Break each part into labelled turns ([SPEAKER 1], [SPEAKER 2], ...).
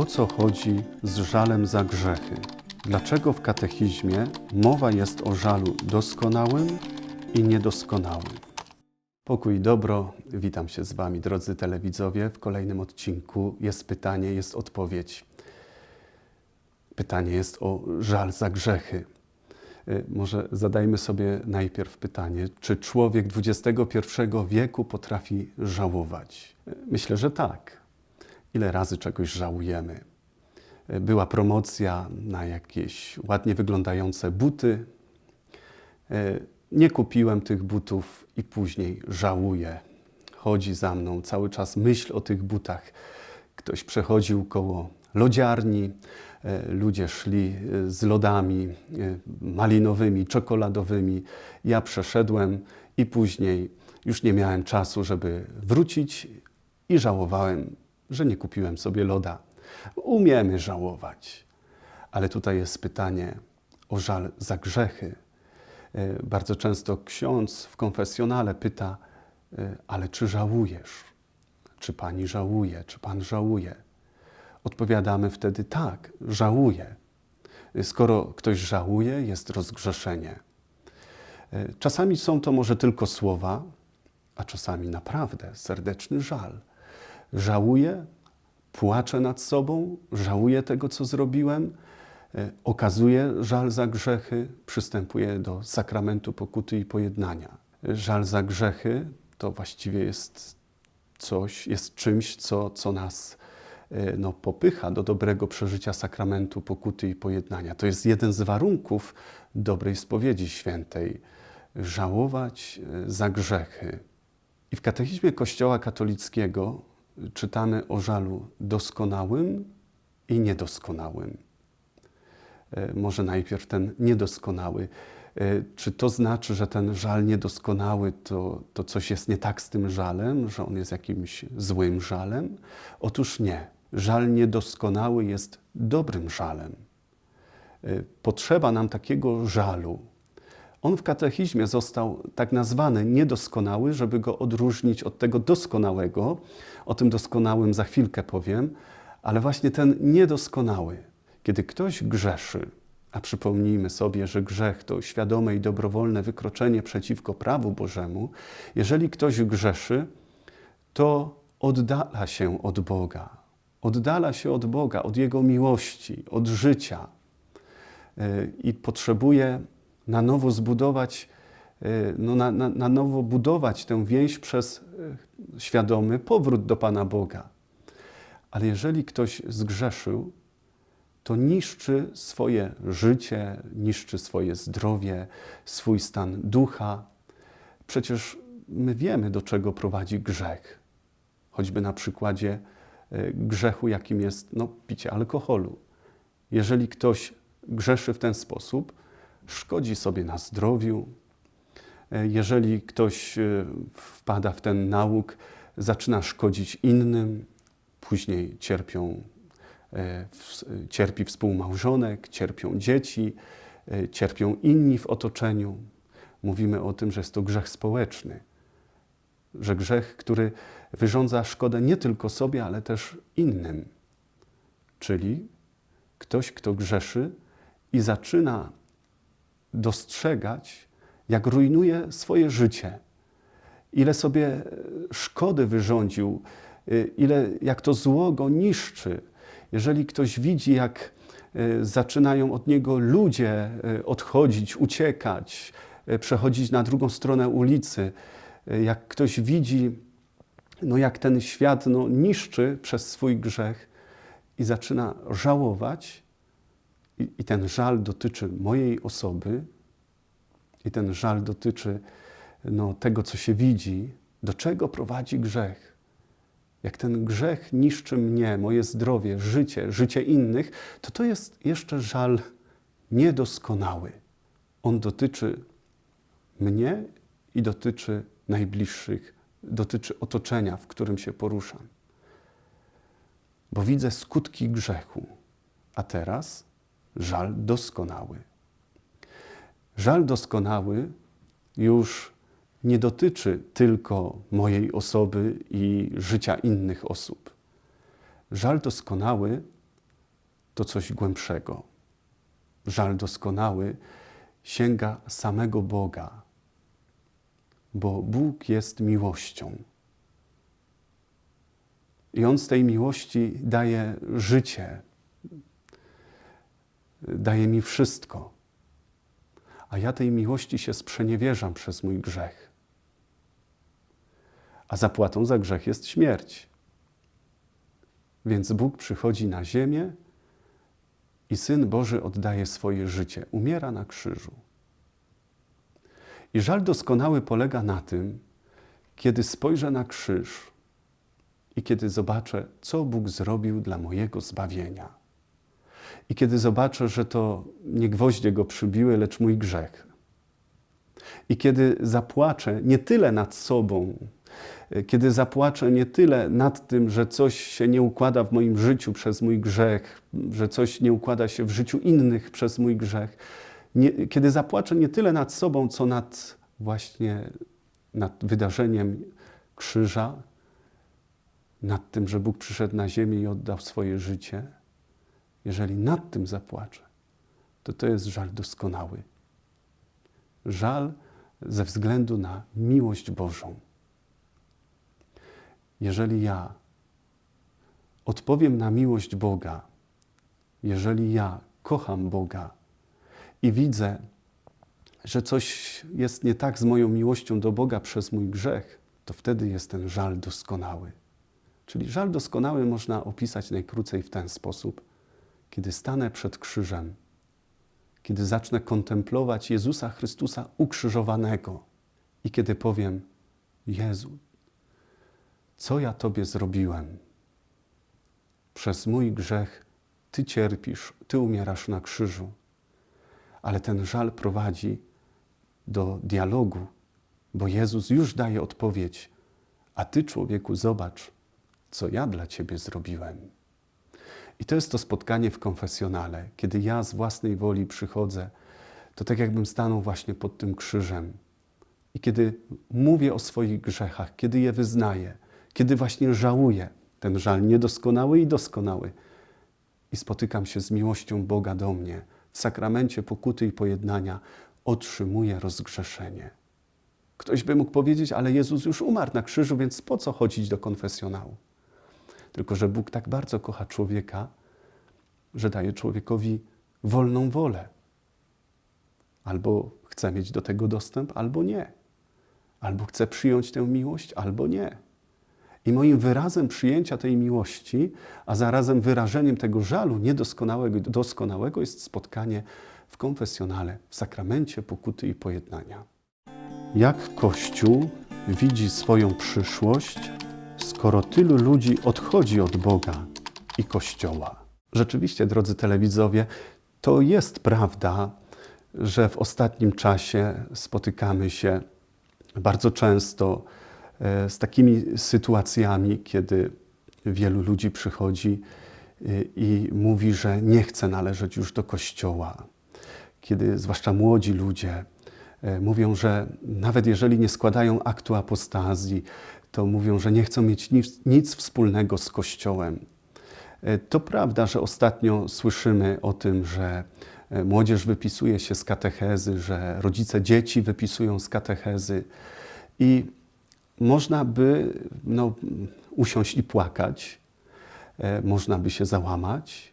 [SPEAKER 1] O co chodzi z żalem za grzechy? Dlaczego w katechizmie mowa jest o żalu doskonałym i niedoskonałym? Pokój i dobro, witam się z Wami, drodzy telewidzowie. W kolejnym odcinku jest pytanie, jest odpowiedź. Pytanie jest o żal za grzechy. Y, Może zadajmy sobie najpierw pytanie, czy człowiek XXI wieku potrafi żałować? Y, Myślę, że tak. Ile razy czegoś żałujemy? Y, Była promocja na jakieś ładnie wyglądające buty. Y, Nie kupiłem tych butów i później żałuję. Chodzi za mną cały czas myśl o tych butach. Ktoś przechodził koło lodziarni, e, ludzie szli e, z lodami e, malinowymi, czekoladowymi. Ja przeszedłem i później już nie miałem czasu, żeby wrócić i żałowałem, że nie kupiłem sobie loda. Umiemy żałować, ale tutaj jest pytanie o żal za grzechy. E, Bardzo często ksiądz w konfesjonale pyta, e, ale czy żałujesz? Czy pani żałuje? Czy pan żałuje? Odpowiadamy wtedy tak, żałuję. Skoro ktoś żałuje, jest rozgrzeszenie. E, Czasami są to może tylko słowa, a czasami naprawdę serdeczny żal. Żałuję, płaczę nad sobą, żałuję tego, co zrobiłem, e, okazuję żal za grzechy, przystępuję do sakramentu pokuty i pojednania. Żal za grzechy to właściwie jest coś, jest czymś, co, co nas e, no, popycha do dobrego przeżycia sakramentu pokuty i pojednania. To jest jeden z warunków dobrej spowiedzi świętej. Żałować e, za grzechy. I w katechizmie Kościoła katolickiego czytamy o żalu doskonałym i niedoskonałym. E, Może najpierw ten niedoskonały. E, Czy to znaczy, że ten żal niedoskonały to, to coś jest nie tak z tym żalem, że on jest jakimś złym żalem? Otóż nie. Żal niedoskonały jest dobrym żalem. E, Potrzeba nam takiego żalu. On w katechizmie został tak nazwany niedoskonały, żeby go odróżnić od tego doskonałego. O tym doskonałym za chwilkę powiem, ale właśnie ten niedoskonały, kiedy ktoś grzeszy, a przypomnijmy sobie, że grzech to świadome i dobrowolne wykroczenie przeciwko prawu Bożemu, jeżeli ktoś grzeszy, to oddala się od Boga. Oddala się od Boga, od Jego miłości, od życia y, i potrzebuje na nowo zbudować, y, no na, na, na nowo budować tę więź przez y, świadomy powrót do Pana Boga. Ale jeżeli ktoś zgrzeszył, to niszczy swoje życie, niszczy swoje zdrowie, swój stan ducha. Przecież my wiemy, do czego prowadzi grzech. Choćby na przykładzie y, grzechu, jakim jest no, picie alkoholu. Jeżeli ktoś grzeszy w ten sposób, szkodzi sobie na zdrowiu. E, Jeżeli ktoś e, wpada w ten nauk, zaczyna szkodzić innym, później cierpią, e, cierpi współmałżonek, cierpią dzieci, cierpią inni w otoczeniu. Mówimy o tym, że jest to grzech społeczny, że grzech, który wyrządza szkodę nie tylko sobie, ale też innym. Czyli ktoś, kto grzeszy i zaczyna dostrzegać, jak rujnuje swoje życie, ile sobie e, szkody wyrządził, y, ile, jak to zło go niszczy. Jeżeli ktoś widzi, jak e, zaczynają od niego ludzie e, odchodzić, uciekać, e, przechodzić na drugą stronę ulicy, e, jak ktoś widzi, no jak ten świat no, niszczy przez swój grzech i zaczyna żałować, i, I ten żal dotyczy mojej osoby, i ten żal dotyczy no, tego, co się widzi, do czego prowadzi grzech. Jak ten grzech niszczy mnie, moje zdrowie, życie, życie innych, to to jest jeszcze żal niedoskonały. On dotyczy mnie i dotyczy najbliższych, dotyczy otoczenia, w którym się poruszam. Bo widzę skutki grzechu, a teraz żal doskonały. Żal doskonały już nie dotyczy tylko mojej osoby i życia innych osób. Żal doskonały to coś głębszego. Żal doskonały sięga samego Boga, bo Bóg jest miłością. I On z tej miłości daje życie, daje mi wszystko. A ja tej miłości się sprzeniewierzam przez mój grzech. A zapłatą za grzech jest śmierć. Więc Bóg przychodzi na ziemię i Syn Boży oddaje swoje życie, umiera na krzyżu. I żal doskonały polega na tym, kiedy spojrzę na krzyż i kiedy zobaczę, co Bóg zrobił dla mojego zbawienia. I kiedy zobaczę, że to nie gwoździe go przybiły, lecz mój grzech. I kiedy zapłaczę nie tyle nad sobą, kiedy zapłaczę nie tyle nad tym, że coś się nie układa w moim życiu przez mój grzech, że coś nie układa się w życiu innych przez mój grzech, nie, kiedy zapłaczę nie tyle nad sobą, co nad właśnie nad wydarzeniem krzyża, nad tym, że Bóg przyszedł na ziemię i oddał swoje życie, jeżeli nad tym zapłaczę, to to jest żal doskonały. Żal ze względu na miłość Bożą. Jeżeli ja odpowiem na miłość Boga, jeżeli ja kocham Boga i widzę, że coś jest nie tak z moją miłością do Boga przez mój grzech, to wtedy jest ten żal doskonały. Czyli żal doskonały można opisać najkrócej w ten sposób, kiedy stanę przed krzyżem, kiedy zacznę kontemplować Jezusa Chrystusa ukrzyżowanego i kiedy powiem: Jezu, co ja Tobie zrobiłem? Przez mój grzech Ty cierpisz, Ty umierasz na krzyżu. Ale ten żal prowadzi do dialogu, bo Jezus już daje odpowiedź, a Ty, człowieku, zobacz, co ja dla Ciebie zrobiłem. I to jest to spotkanie w konfesjonale, kiedy ja z własnej woli przychodzę, to tak jakbym stanął właśnie pod tym krzyżem. I kiedy mówię o swoich grzechach, kiedy je wyznaję, kiedy właśnie żałuję, ten żal niedoskonały i doskonały, i spotykam się z miłością Boga do mnie, w sakramencie pokuty i pojednania otrzymuję rozgrzeszenie. Ktoś by mógł powiedzieć, ale Jezus już umarł na krzyżu, więc po co chodzić do konfesjonału? Tylko, że Bóg tak bardzo kocha człowieka, że daje człowiekowi wolną wolę. Albo chce mieć do tego dostęp, albo nie. Albo chce przyjąć tę miłość, albo nie. I moim wyrazem przyjęcia tej miłości, a zarazem wyrażeniem tego żalu niedoskonałego doskonałego jest spotkanie w konfesjonale, w sakramencie pokuty i pojednania. Jak Kościół widzi swoją przyszłość, skoro tylu ludzi odchodzi od Boga i Kościoła? Rzeczywiście, drodzy telewidzowie, to jest prawda, że w ostatnim czasie spotykamy się bardzo często z takimi sytuacjami, kiedy wielu ludzi przychodzi i mówi, że nie chce należeć już do Kościoła. Kiedy zwłaszcza młodzi ludzie mówią, że nawet jeżeli nie składają aktu apostazji, to mówią, że nie chcą mieć nic, nic wspólnego z Kościołem. To prawda, że ostatnio słyszymy o tym, że młodzież wypisuje się z katechezy, że rodzice dzieci wypisują z katechezy i można by no, usiąść i płakać, e, można by się załamać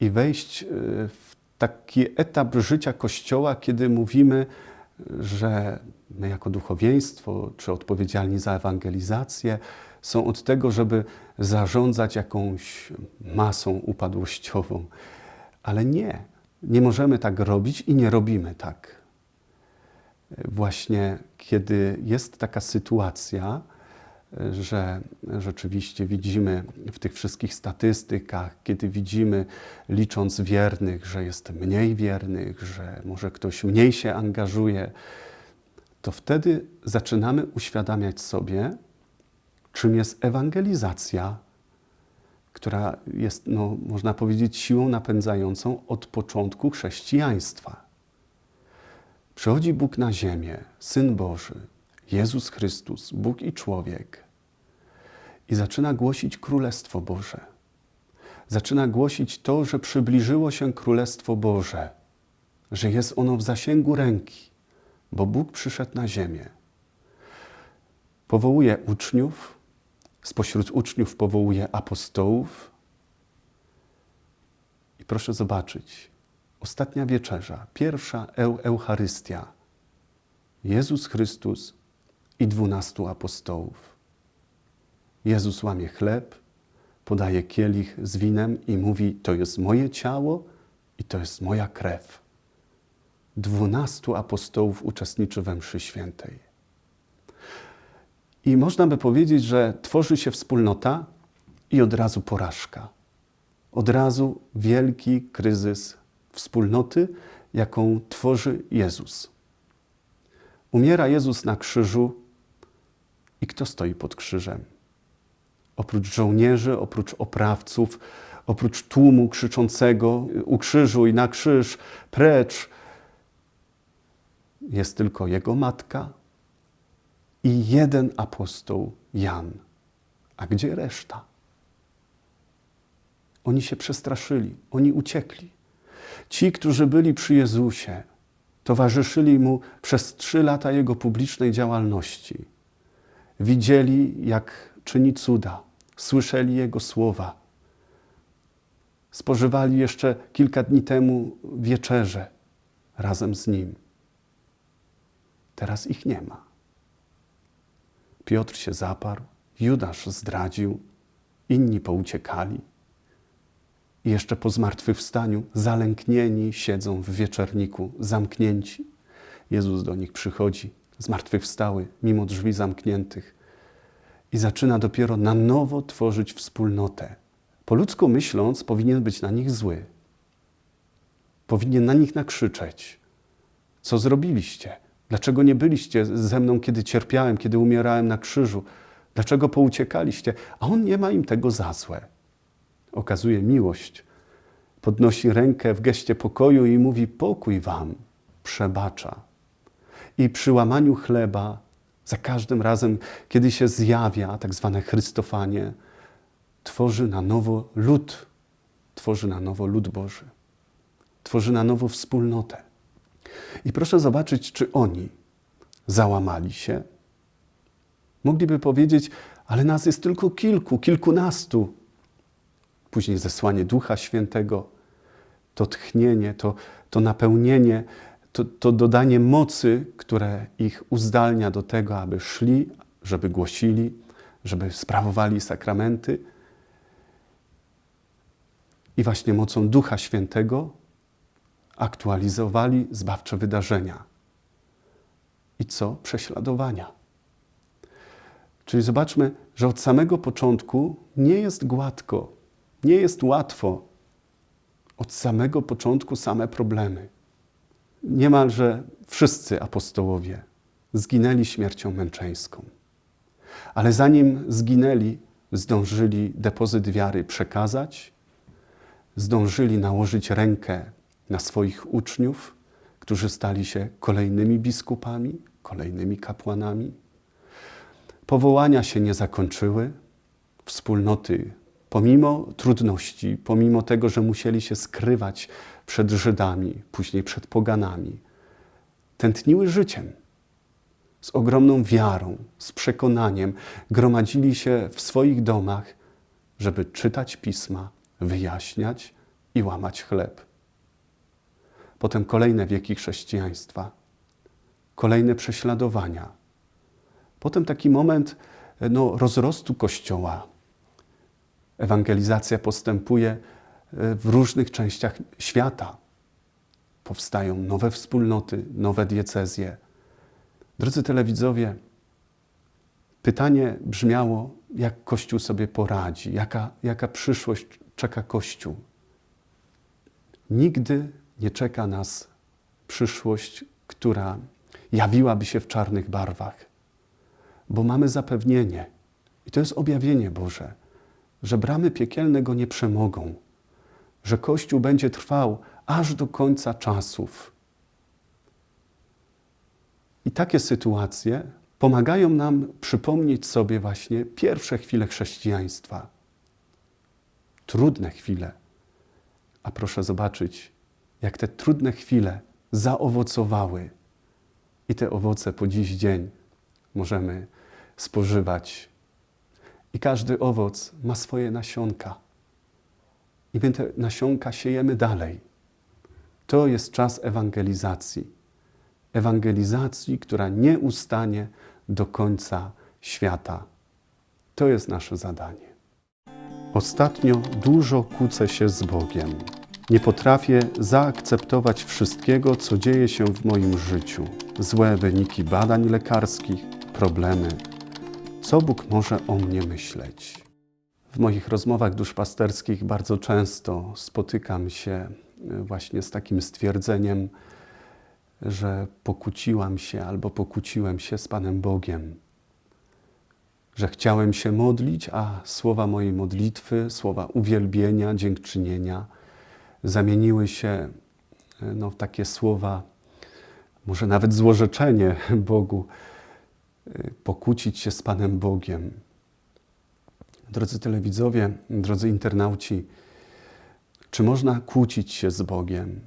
[SPEAKER 1] i wejść e, w taki etap życia Kościoła, kiedy mówimy, że my jako duchowieństwo, czy odpowiedzialni za ewangelizację, są od tego, żeby zarządzać jakąś masą upadłościową. Ale nie, nie możemy tak robić i nie robimy tak właśnie kiedy jest taka sytuacja, że rzeczywiście widzimy w tych wszystkich statystykach, kiedy widzimy, licząc wiernych, że jest mniej wiernych, że może ktoś mniej się angażuje, to wtedy zaczynamy uświadamiać sobie, czym jest ewangelizacja, która jest, no, można powiedzieć, siłą napędzającą od początku chrześcijaństwa. Przychodzi Bóg na ziemię, Syn Boży, Jezus Chrystus, Bóg i człowiek, i zaczyna głosić Królestwo Boże. zaczyna głosić to, że przybliżyło się Królestwo Boże, że jest ono w zasięgu ręki, bo Bóg przyszedł na ziemię. Powołuje uczniów, spośród uczniów powołuje apostołów. I proszę zobaczyć, ostatnia wieczerza, pierwsza eu Eucharystia. Jezus Chrystus i dwunastu apostołów. Jezus łamie chleb, podaje kielich z winem i mówi: To jest moje ciało i to jest moja krew. Dwunastu apostołów uczestniczy we mszy świętej. I można by powiedzieć, że tworzy się wspólnota i od razu porażka. Od razu wielki kryzys wspólnoty, jaką tworzy Jezus. Umiera Jezus na krzyżu i kto stoi pod krzyżem? Oprócz żołnierzy, oprócz oprawców, oprócz tłumu krzyczącego ukrzyżuj na krzyż, precz, jest tylko jego matka i jeden apostoł Jan. A gdzie reszta? Oni się przestraszyli, oni uciekli. Ci, którzy byli przy Jezusie, towarzyszyli mu przez trzy lata jego publicznej działalności. Widzieli, jak czyni cuda, słyszeli jego słowa. Spożywali jeszcze kilka dni temu wieczerze razem z nim. Teraz ich nie ma. Piotr się zaparł, Judasz zdradził, inni pouciekali. I jeszcze po zmartwychwstaniu zalęknieni siedzą w wieczerniku, zamknięci. Jezus do nich przychodzi, zmartwychwstały, mimo drzwi zamkniętych i zaczyna dopiero na nowo tworzyć wspólnotę. Po ludzku myśląc, powinien być na nich zły. Powinien na nich nakrzyczeć. Co zrobiliście? Dlaczego nie byliście ze mną, kiedy cierpiałem, kiedy umierałem na krzyżu? Dlaczego pouciekaliście? A on nie ma im tego za złe. Okazuje miłość, podnosi rękę w geście pokoju i mówi: Pokój wam, przebacza. I przy łamaniu chleba, za każdym razem, kiedy się zjawia tak zwane Chrystofanie, tworzy na nowo lud, tworzy na nowo lud Boży, tworzy na nowo wspólnotę. I proszę zobaczyć, czy oni załamali się. Mogliby powiedzieć, ale nas jest tylko kilku, kilkunastu. Później zesłanie Ducha Świętego, to tchnienie, to, to napełnienie, to, to dodanie mocy, które ich uzdalnia do tego, aby szli, żeby głosili, żeby sprawowali sakramenty. I właśnie mocą Ducha Świętego aktualizowali zbawcze wydarzenia. I co? Prześladowania. Czyli zobaczmy, że od samego początku nie jest gładko, nie jest łatwo. Od samego początku same problemy. Niemalże wszyscy apostołowie zginęli śmiercią męczeńską. Ale zanim zginęli, zdążyli depozyt wiary przekazać, zdążyli nałożyć rękę na swoich uczniów, którzy stali się kolejnymi biskupami, kolejnymi kapłanami. Powołania się nie zakończyły, wspólnoty, pomimo trudności, pomimo tego, że musieli się skrywać przed Żydami, później przed poganami, tętniły życiem. Z ogromną wiarą, z przekonaniem gromadzili się w swoich domach, żeby czytać pisma, wyjaśniać i łamać chleb potem kolejne wieki chrześcijaństwa, kolejne prześladowania. Potem taki moment no, rozrostu Kościoła. Ewangelizacja postępuje e, w różnych częściach świata. Powstają nowe wspólnoty, nowe diecezje. Drodzy telewidzowie, pytanie brzmiało, jak Kościół sobie poradzi, jaka, jaka przyszłość czeka Kościół. Nigdy nie czeka nas przyszłość, która jawiłaby się w czarnych barwach, bo mamy zapewnienie, i to jest objawienie Boże, że bramy piekielne go nie przemogą, że Kościół będzie trwał aż do końca czasów. I takie sytuacje pomagają nam przypomnieć sobie właśnie pierwsze chwile chrześcijaństwa. trudne chwile. A proszę zobaczyć, jak te trudne chwile zaowocowały. I te owoce po dziś dzień możemy spożywać. I każdy owoc ma swoje nasionka. I my te nasionka siejemy dalej. To jest czas ewangelizacji. Ewangelizacji, która nie ustanie do końca świata. To jest nasze zadanie. Ostatnio dużo kłócę się z Bogiem. Nie potrafię zaakceptować wszystkiego, co dzieje się w moim życiu. Złe wyniki badań lekarskich, problemy. Co Bóg może o mnie myśleć? W moich rozmowach duszpasterskich bardzo często spotykam się e, właśnie z takim stwierdzeniem, że pokłóciłam się albo pokłóciłem się z Panem Bogiem. Że chciałem się modlić, a słowa mojej modlitwy, słowa uwielbienia, dziękczynienia zamieniły się e, no, w takie słowa, może nawet złorzeczenie Bogu, pokłócić się z Panem Bogiem. Drodzy telewidzowie, drodzy internauci, czy można kłócić się z Bogiem?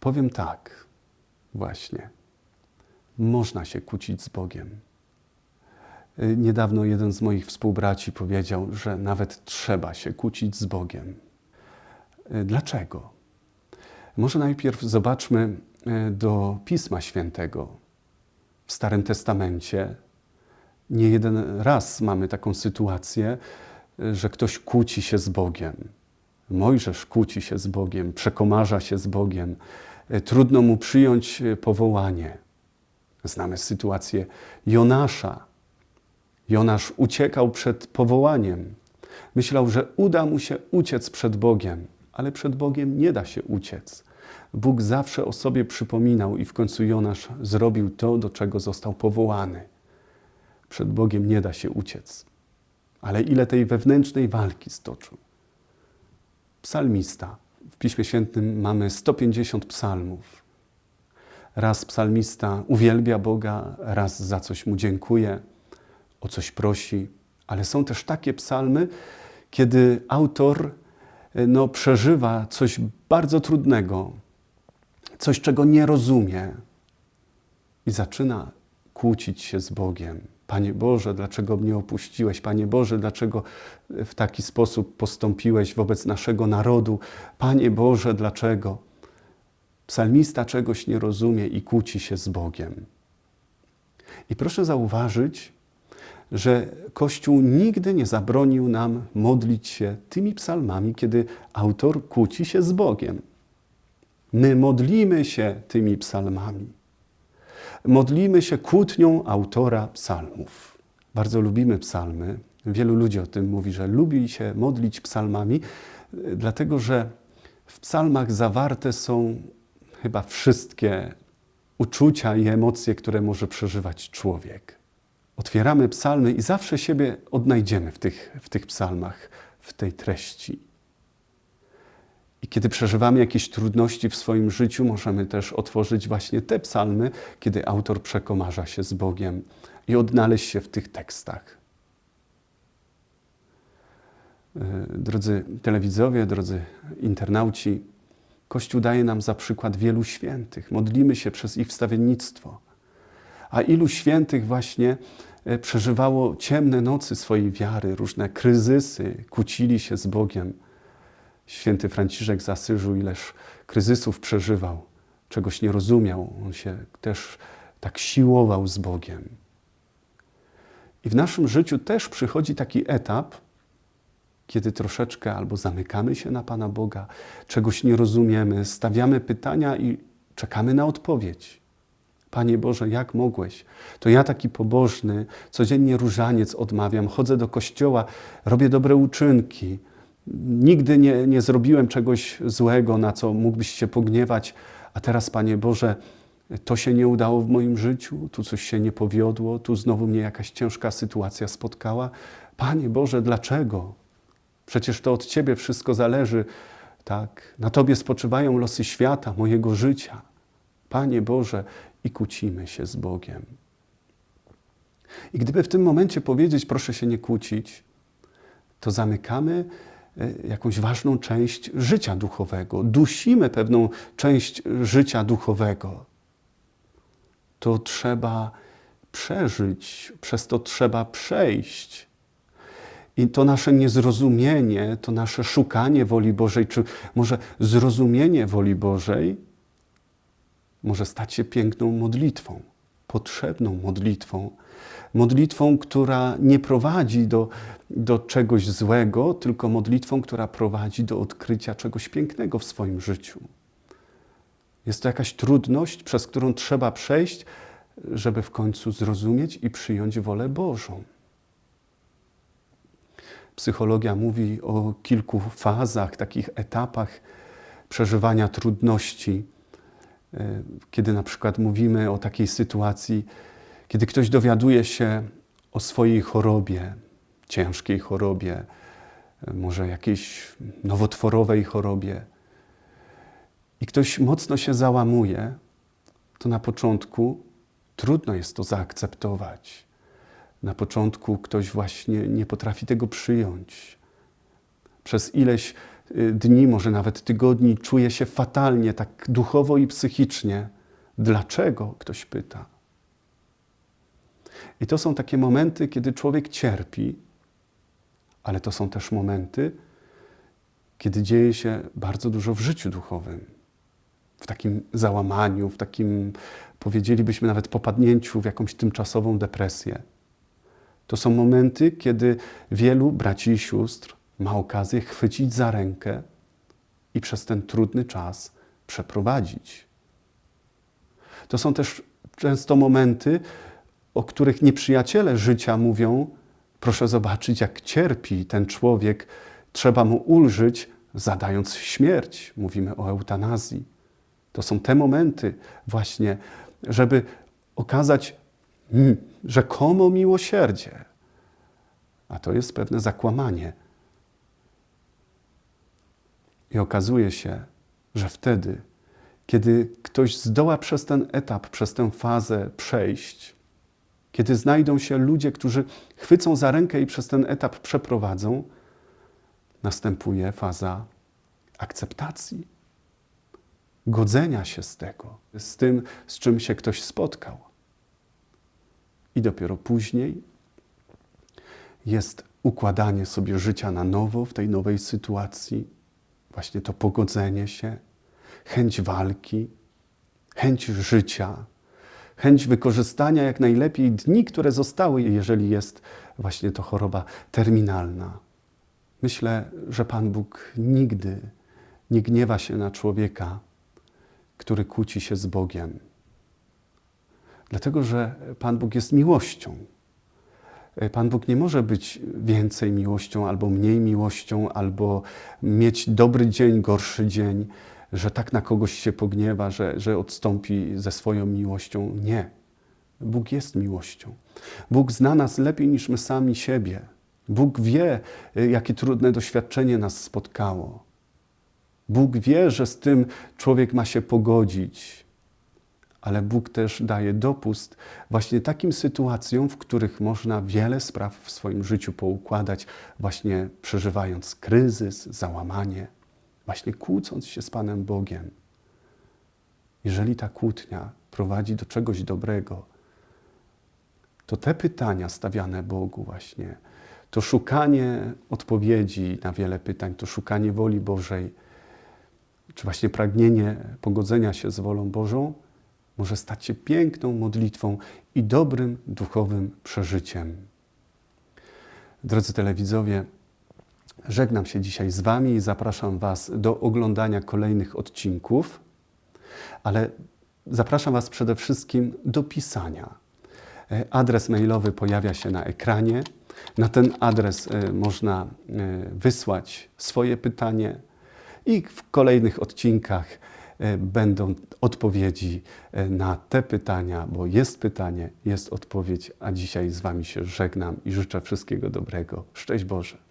[SPEAKER 1] Powiem tak, właśnie. Można się kłócić z Bogiem. Y, Niedawno jeden z moich współbraci powiedział, że nawet trzeba się kłócić z Bogiem. Y, Dlaczego? Może najpierw zobaczmy y, do Pisma Świętego. W Starym Testamencie nie jeden raz mamy taką sytuację, że ktoś kłóci się z Bogiem. Mojżesz kłóci się z Bogiem, przekomarza się z Bogiem. Trudno mu przyjąć powołanie. Znamy sytuację Jonasza. Jonasz uciekał przed powołaniem. Myślał, że uda mu się uciec przed Bogiem, ale przed Bogiem nie da się uciec. Bóg zawsze o sobie przypominał i w końcu Jonasz zrobił to, do czego został powołany. Przed Bogiem nie da się uciec. Ale ile tej wewnętrznej walki stoczył. Psalmista. W Piśmie Świętym mamy 150 psalmów. Raz psalmista uwielbia Boga, raz za coś mu dziękuje, o coś prosi, ale są też takie psalmy, kiedy autor no, przeżywa coś bardzo trudnego, coś, czego nie rozumie i zaczyna kłócić się z Bogiem. Panie Boże, dlaczego mnie opuściłeś? Panie Boże, dlaczego w taki sposób postąpiłeś wobec naszego narodu? Panie Boże, dlaczego? Psalmista czegoś nie rozumie i kłóci się z Bogiem. I proszę zauważyć, że Kościół nigdy nie zabronił nam modlić się tymi psalmami, kiedy autor kłóci się z Bogiem. My modlimy się tymi psalmami. Modlimy się kłótnią autora psalmów. Bardzo lubimy psalmy. Wielu ludzi o tym mówi, że lubi się modlić psalmami, dlatego że w psalmach zawarte są chyba wszystkie uczucia i emocje, które może przeżywać człowiek. Otwieramy psalmy i zawsze siebie odnajdziemy w tych, w tych psalmach, w tej treści. I kiedy przeżywamy jakieś trudności w swoim życiu, możemy też otworzyć właśnie te psalmy, kiedy autor przekomarza się z Bogiem i odnaleźć się w tych tekstach. E, Drodzy telewidzowie, drodzy internauci, Kościół daje nam za przykład wielu świętych. Modlimy się przez ich wstawiennictwo. A ilu świętych właśnie e, przeżywało ciemne nocy swojej wiary, różne kryzysy, kłócili się z Bogiem. Święty Franciszek z Asyżu ileż kryzysów przeżywał, czegoś nie rozumiał. On się też tak siłował z Bogiem. I w naszym życiu też przychodzi taki etap, kiedy troszeczkę albo zamykamy się na Pana Boga, czegoś nie rozumiemy, stawiamy pytania i czekamy na odpowiedź. Panie Boże, jak mogłeś? To ja taki pobożny, codziennie różaniec odmawiam, chodzę do kościoła, robię dobre uczynki. Nigdy nie, nie zrobiłem czegoś złego, na co mógłbyś się pogniewać, a teraz, Panie Boże, to się nie udało w moim życiu, tu coś się nie powiodło, tu znowu mnie jakaś ciężka sytuacja spotkała. Panie Boże, dlaczego? Przecież to od Ciebie wszystko zależy, tak? Na Tobie spoczywają losy świata, mojego życia. Panie Boże, i kłócimy się z Bogiem. I gdyby w tym momencie powiedzieć, proszę się nie kłócić, to zamykamy jakąś ważną część życia duchowego, dusimy pewną część życia duchowego. To trzeba przeżyć, przez to trzeba przejść. I to nasze niezrozumienie, to nasze szukanie woli Bożej, czy może zrozumienie woli Bożej, może stać się piękną modlitwą, potrzebną modlitwą. Modlitwą, która nie prowadzi do, do czegoś złego, tylko modlitwą, która prowadzi do odkrycia czegoś pięknego w swoim życiu. Jest to jakaś trudność, przez którą trzeba przejść, żeby w końcu zrozumieć i przyjąć wolę Bożą. Psychologia mówi o kilku fazach, takich etapach przeżywania trudności. E, kiedy na przykład mówimy o takiej sytuacji, kiedy ktoś dowiaduje się o swojej chorobie, ciężkiej chorobie, e, może jakiejś nowotworowej chorobie, i ktoś mocno się załamuje, to na początku trudno jest to zaakceptować. Na początku ktoś właśnie nie potrafi tego przyjąć. Przez ileś dni, może nawet tygodni, czuje się fatalnie, tak duchowo i psychicznie. Dlaczego? Ktoś pyta. I to są takie momenty, kiedy człowiek cierpi, ale to są też momenty, kiedy dzieje się bardzo dużo w życiu duchowym. W takim załamaniu, w takim, powiedzielibyśmy, nawet popadnięciu w jakąś tymczasową depresję. To są momenty, kiedy wielu braci i sióstr ma okazję chwycić za rękę i przez ten trudny czas przeprowadzić. To są też często momenty, o których nieprzyjaciele życia mówią: Proszę zobaczyć, jak cierpi ten człowiek, trzeba mu ulżyć, zadając śmierć. Mówimy o eutanazji. To są te momenty, właśnie, żeby okazać Hmm, rzekomo miłosierdzie. A to jest pewne zakłamanie. I okazuje się, że wtedy, kiedy ktoś zdoła przez ten etap, przez tę fazę przejść, kiedy znajdą się ludzie, którzy chwycą za rękę i przez ten etap przeprowadzą, następuje faza akceptacji, godzenia się z tego, z tym, z czym się ktoś spotkał. I dopiero później jest układanie sobie życia na nowo w tej nowej sytuacji, właśnie to pogodzenie się, chęć walki, chęć życia, chęć wykorzystania jak najlepiej dni, które zostały, jeżeli jest właśnie to choroba terminalna. Myślę, że Pan Bóg nigdy nie gniewa się na człowieka, który kłóci się z Bogiem. Dlatego, że Pan Bóg jest miłością. Pan Bóg nie może być więcej miłością, albo mniej miłością, albo mieć dobry dzień, gorszy dzień, że tak na kogoś się pogniewa, że, że odstąpi ze swoją miłością. Nie. Bóg jest miłością. Bóg zna nas lepiej niż my sami siebie. Bóg wie, jakie trudne doświadczenie nas spotkało. Bóg wie, że z tym człowiek ma się pogodzić, ale Bóg też daje dopust właśnie takim sytuacjom, w których można wiele spraw w swoim życiu poukładać, właśnie przeżywając kryzys, załamanie, właśnie kłócąc się z Panem Bogiem. Jeżeli ta kłótnia prowadzi do czegoś dobrego, to te pytania stawiane Bogu właśnie, to szukanie odpowiedzi na wiele pytań, to szukanie woli Bożej, czy właśnie pragnienie pogodzenia się z wolą Bożą, może stać się piękną modlitwą i dobrym duchowym przeżyciem. Drodzy telewidzowie, żegnam się dzisiaj z Wami i zapraszam Was do oglądania kolejnych odcinków, ale zapraszam Was przede wszystkim do pisania. E, adres mailowy pojawia się na ekranie. Na ten adres e, można e, wysłać swoje pytanie i w kolejnych odcinkach będą odpowiedzi e, na te pytania, bo jest pytanie, jest odpowiedź, a dzisiaj z Wami się żegnam i życzę wszystkiego dobrego. Szczęść Boże.